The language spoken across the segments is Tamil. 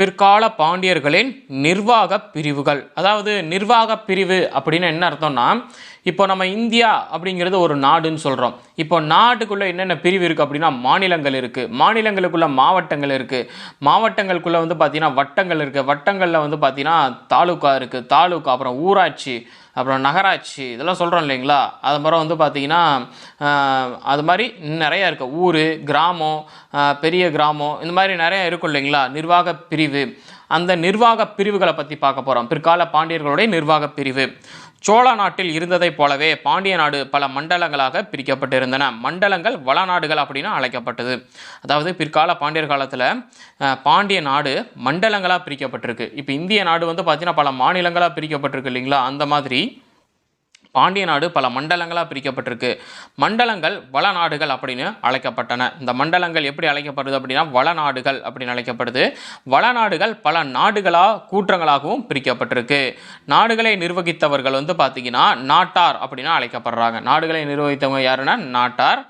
பிற்கால பாண்டியர்களின் நிர்வாக பிரிவுகள். அதாவது நிர்வாக பிரிவு அப்படின்னு என்ன அர்த்தம்னா இப்போ நம்ம இந்தியா அப்படிங்கிறது ஒரு நாடுன்னு சொல்கிறோம் இப்போ நாட்டுக்குள்ளே என்னென்ன பிரிவு இருக்குது அப்படின்னா மாநிலங்கள் இருக்குது மாநிலங்களுக்குள்ள மாவட்டங்கள் இருக்குது மாவட்டங்களுக்குள்ளே வந்து பார்த்திங்கன்னா வட்டங்கள் இருக்குது வட்டங்களில் வந்து பார்த்திங்கன்னா தாலுக்கா இருக்குது தாலுக்கா அப்புறம் ஊராட்சி அப்புறம் நகராட்சி இதெல்லாம் சொல்கிறோம் இல்லைங்களா? அது மாதிரி வந்து பார்த்திங்கன்னா அது மாதிரி நிறையா இருக்குது ஊர் கிராமம் பெரிய கிராமம் இந்த மாதிரி நிறையா இருக்கும் இல்லைங்களா? நிர்வாக பிரிவு. அந்த நிர்வாக பிரிவுகளை பற்றி பார்க்க போகிறோம் பிற்கால பாண்டியர்களுடைய நிர்வாக பிரிவு. சோழ நாட்டில் இருந்ததைப் போலவே பாண்டிய நாடு பல மண்டலங்களாக பிரிக்கப்பட்டிருந்தன. மண்டலங்கள் வளநாடுகள் அப்படின்னு அழைக்கப்பட்டது. அதாவது பிற்கால பாண்டியர் காலத்தில் பாண்டிய நாடு மண்டலங்களாக பிரிக்கப்பட்டிருக்கு. இப்போ இந்திய நாடு வந்து பார்த்தீங்கன்னா பல மாநிலங்களாக பிரிக்கப்பட்டிருக்கு இல்லைங்களா? அந்த மாதிரி பாண்டிய நாடு பல மண்டலங்களாக பிரிக்கப்பட்டிருக்கு. மண்டலங்கள் வள நாடுகள் அப்படின்னு அழைக்கப்பட்டன. இந்த மண்டலங்கள் எப்படி அழைக்கப்படுது அப்படின்னா வள நாடுகள் அப்படின்னு அழைக்கப்படுது. வள நாடுகள் பல நாடுகளாக கூற்றங்களாகவும் பிரிக்கப்பட்டிருக்கு. நாடுகளை நிர்வகித்தவர்கள் வந்து பார்த்தீங்கன்னா நாட்டார் அப்படின்னு அழைக்கப்படுறாங்க. நாடுகளை நிர்வகித்தவங்க யாருன்னா நாட்டார்.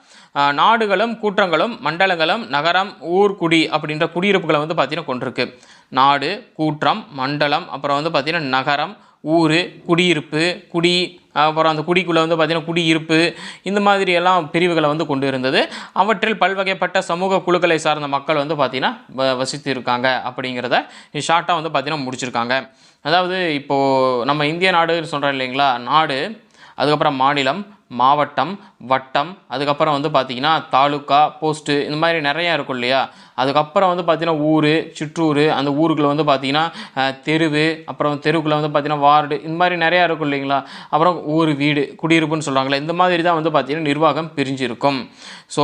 நாடுகளும் கூற்றங்களும் மண்டலங்களும் நகரம் ஊர் குடி அப்படின்ற குடியிருப்புகளை வந்து பார்த்தீங்கன்னா கொண்டிருக்கு. நாடு கூற்றம் மண்டலம் அப்புறம் வந்து பார்த்திங்கன்னா நகரம் ஊர் குடியிருப்பு குடி அப்புறம் அந்த குடிக்குள்ளே வந்து பார்த்திங்கன்னா குடியிருப்பு இந்த மாதிரி எல்லாம் பிரிவுகளை வந்து கொண்டு இருந்தது. அவற்றில் பல்வகைப்பட்ட சமூக குழுக்களை சார்ந்த மக்கள் வந்து பார்த்திங்கன்னா வ- வசித்து இருக்காங்க அப்படிங்கிறத ஷார்ட்டாக வந்து பார்த்திங்கன்னா முடிச்சிருக்காங்க. அதாவது இப்போது நம்ம இந்திய நாடுன்னு சொல்கிறோம் இல்லைங்களா? நாடு அதுக்கப்புறம் மாநிலம் மாவட்டம் வட்டம் அதுக்கப்புறம் வந்து பார்த்திங்கன்னா தாலுக்கா போஸ்ட்டு இந்த மாதிரி நிறையா இருக்கும் இல்லையா? அதுக்கப்புறம் வந்து பார்த்திங்கன்னா ஊர் சிற்றூர் அந்த ஊருக்குள்ளே வந்து பார்த்திங்கன்னா தெருவு அப்புறம் தெருவுக்குள்ளே வந்து பார்த்திங்கன்னா வார்டு இந்த மாதிரி நிறையா இருக்கும் இல்லைங்களா? அப்புறம் ஊர் வீடு குடியிருப்புன்னு சொல்லுவாங்களே இந்த மாதிரி தான் வந்து பார்த்திங்கன்னா நிர்வாகம் பிரிஞ்சிருக்கும். ஸோ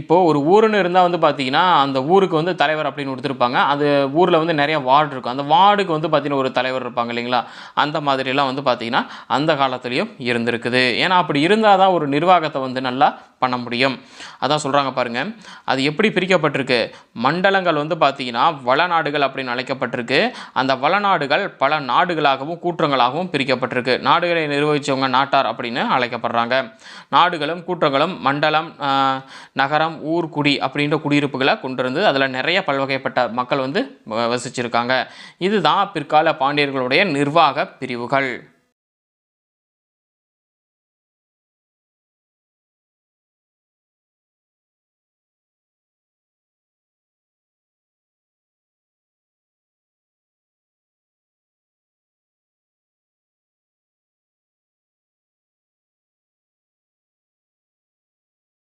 இப்போது ஒரு ஊருன்னு இருந்தால் வந்து பார்த்திங்கன்னா அந்த ஊருக்கு வந்து தலைவர் அப்படின்னு கொடுத்துருப்பாங்க. அது ஊரில் வந்து நிறையா வார்டு இருக்கும். அந்த வார்டுக்கு வந்து பார்த்திங்கன்னா ஒரு தலைவர் இருப்பாங்க இல்லைங்களா? அந்த மாதிரிலாம் வந்து பார்த்திங்கன்னா அந்த காலத்துலேயும் இருந்திருக்குது. ஏன்னா அப்படி இருந்தால் தான் ஒரு நிர்வாகத்தை வந்து நல்லா பண்ண முடியும். அதான் சொல்கிறாங்க பாருங்க. அது எப்படி பிரிக்கப்பட்டிருக்கு? மண்டலங்கள் வந்து பார்த்திங்கன்னா வளநாடுகள் அப்படின்னு அழைக்கப்பட்டிருக்கு. அந்த வளநாடுகள் பல நாடுகளாகவும் கூற்றங்களாகவும் பிரிக்கப்பட்டிருக்கு. நாடுகளை நிர்வகித்தவங்க நாட்டார் அப்படின்னு அழைக்கப்படுறாங்க. நாடுகளும் கூற்றங்களும் மண்டலம் நகரம் ஊர் குடி அப்படின்ற குடியிருப்புகளை கொண்டிருந்து அதில் நிறைய பல்வகைப்பட்ட மக்கள் வந்து வ- வசிச்சிருக்காங்க. இதுதான் பிற்கால பாண்டியர்களுடைய நிர்வாக பிரிவுகள்.